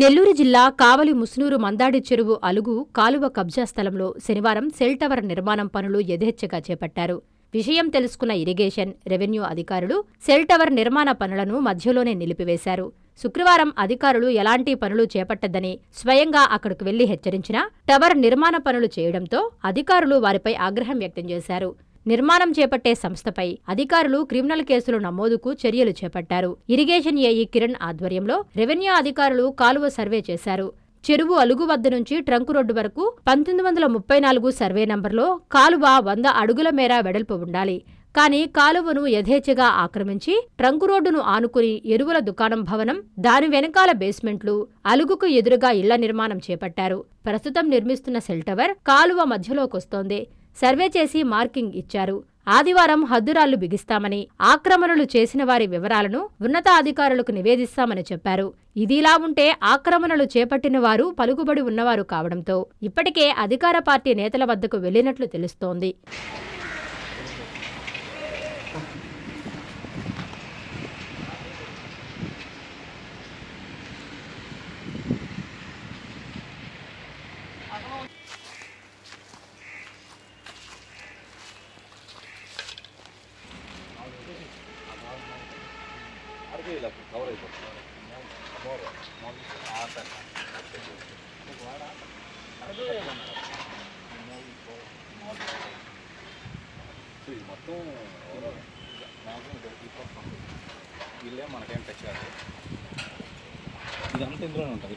నెల్లూరు జిల్లా కావలి ముసునూరు మందాడి చెరువు అలుగు కాలువ కబ్జా స్థలంలో శనివారం సెల్ టవర్ నిర్మాణం పనులు యథేచ్ఛగా చేపట్టారు. విషయం తెలుసుకున్న ఇరిగేషన్ రెవెన్యూ అధికారులు సెల్ టవర్ నిర్మాణ పనులను మధ్యలోనే నిలిపివేశారు. శుక్రవారం అధికారులు ఎలాంటి పనులు చేపట్టద్దని స్వయంగా అక్కడికి వెళ్ళి హెచ్చరించినా టవర్ నిర్మాణ పనులు చేయడంతో అధికారులు వారిపై ఆగ్రహం వ్యక్తం చేశారు. నిర్మాణం చేపట్టే సంస్థపై అధికారులు క్రిమినల్ కేసులు నమోదుకు చర్యలు చేపట్టారు. ఇరిగేషన్ ఏఈ కిరణ్ ఆధ్వర్యంలో రెవెన్యూ అధికారులు కాలువ సర్వే చేశారు. చెరువు అలుగు వద్ద నుంచి ట్రంక్ రోడ్డు వరకు పంతొమ్మిది వందల ముప్పై నాలుగు సర్వే నంబర్లో కాలువ వంద అడుగుల మేర వెడల్పు ఉండాలి. కానీ కాలువను యథేచ్ఛగా ఆక్రమించి ట్రంకు రోడ్డును ఆనుకుని ఎరువుల దుకాణం భవనం దాని వెనకాల బేస్మెంట్లు అలుగుకు ఎదురుగా ఇళ్ళ నిర్మాణం చేపట్టారు. ప్రస్తుతం నిర్మిస్తున్న సెల్ టవర్ కాలువ మధ్యలోకొస్తోంది. సర్వే చేసి మార్కింగ్ ఇచ్చారు. ఆదివారం హద్దురాళ్ళు బిగిస్తామని ఆక్రమణలు చేసిన వారి వివరాలను ఉన్నతాధికారులకు నివేదిస్తామని చెప్పారు. ఇదిలా ఉంటే ఆక్రమణలు చేపట్టిన వారు పలుకుబడి ఉన్నవారు కావడంతో ఇప్పటికే అధికార పార్టీ నేతల వద్దకు వెళ్ళినట్లు తెలుస్తోంది. మొత్తం మ్యాక్సిమం తీసుకొస్తాం వీళ్ళే మనకేం టచ్ కాదు. ఇదంతా ఇందులోనే ఉంటుంది.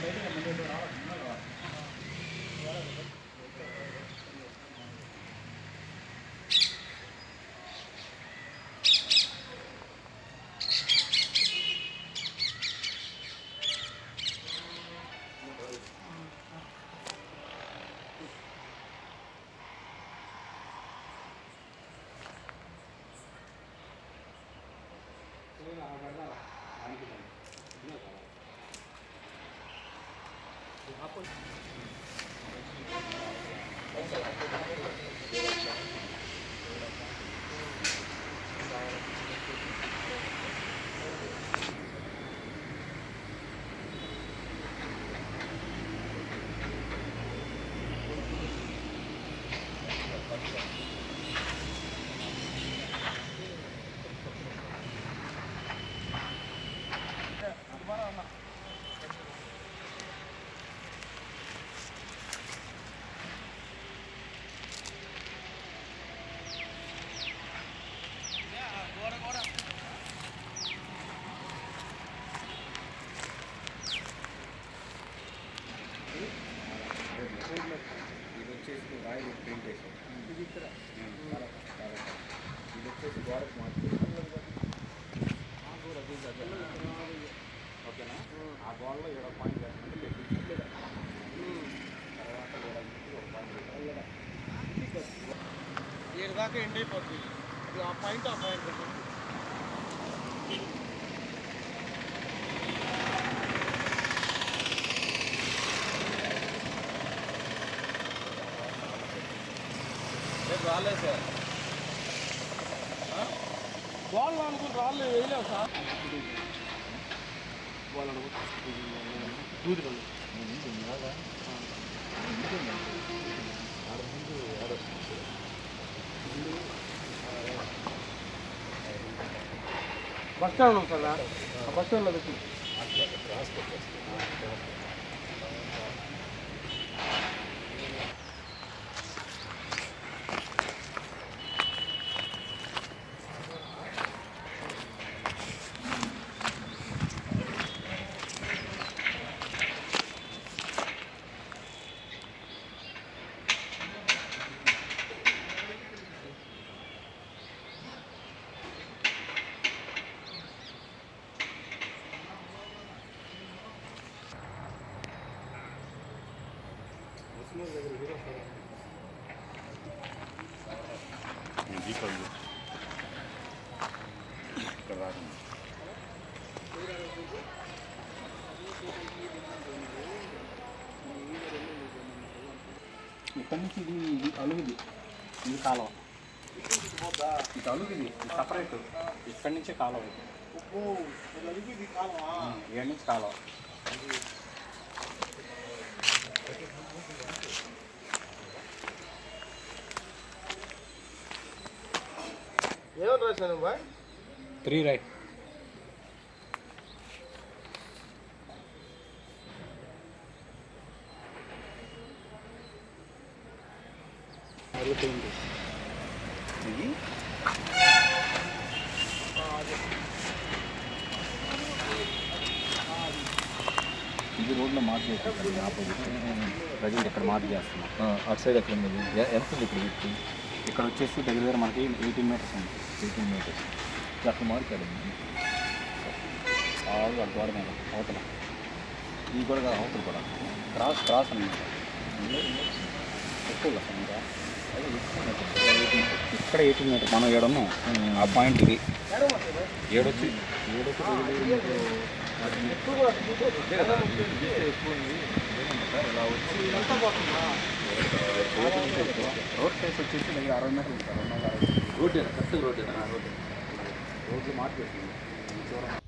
Thank you. ఇది పెయింట్ వేసాం ఇది ఇక్కడ ఇది వచ్చేసి గోడకు మార్చి ఓకేనా ఆ గోడలో ఇక్కడ పాయింట్ వేస్తామంటే పెట్టి తర్వాత ఇక్కడ నుంచి ఒక పాయింట్ దీని దాకా ఎండ్ అయిపోతుంది ఇది ఆ పాయింట్ ఆ పాయింట్ రాలే సార్. వాళ్ళు అనుకుని రాళ్ళు వేయలేవు సార్. బస్ స్టాండ్ ఉంది సార్. బస్ స్టాండ్లో పెట్టి. ఇక్కడి నుంచి ఇది ఇది అలుగుది. ఇది కాలువ. ఇది అలుగు ఇది సపరేట్ ఇక్కడి నుంచే కాలువ. ఇది ఏడు నుంచి కాలువ. ఏమని రాశాను బాయ్ త్రీ రైట్ ఇది ఇది రోడ్లో మార్క్ చేస్తాం ఆపోజిట్ ప్రజెంట్ ఇక్కడ మార్క్ చేస్తున్నాం అటు సైడ్ ఎక్కడ ఉంది ఎ- ఎంత ఉంది ఇప్పుడు వీటికి ఇక్కడ వచ్చేసి దగ్గర దగ్గర మనకి ఎయిటీన్ మీటర్స్ ఉంది. ఎయిటీన్ మీటర్స్ అక్కడ మార్కాడు ఆరు అటు మీద అవతల. ఈ కూడా కాదు, అవతల కూడా. క్రాస్ క్రాస్ అనమాట ఎక్కువ ఇంకా. ఇక్కడ ఎయిటీన్ మీటర్ మనం ఏడున్నాం. ఆ పాయింట్ ఇది ఏడొచ్చి ఏడొచ్చి రోడ్ ఫేస్ వచ్చేసి దగ్గర అరవై మీటర్లు ఉంటుంది రెండు వందల అరవై రోడ్డు కరెక్ట్ రోడ్డు రోడ్డు రోడ్లు మార్చేసింది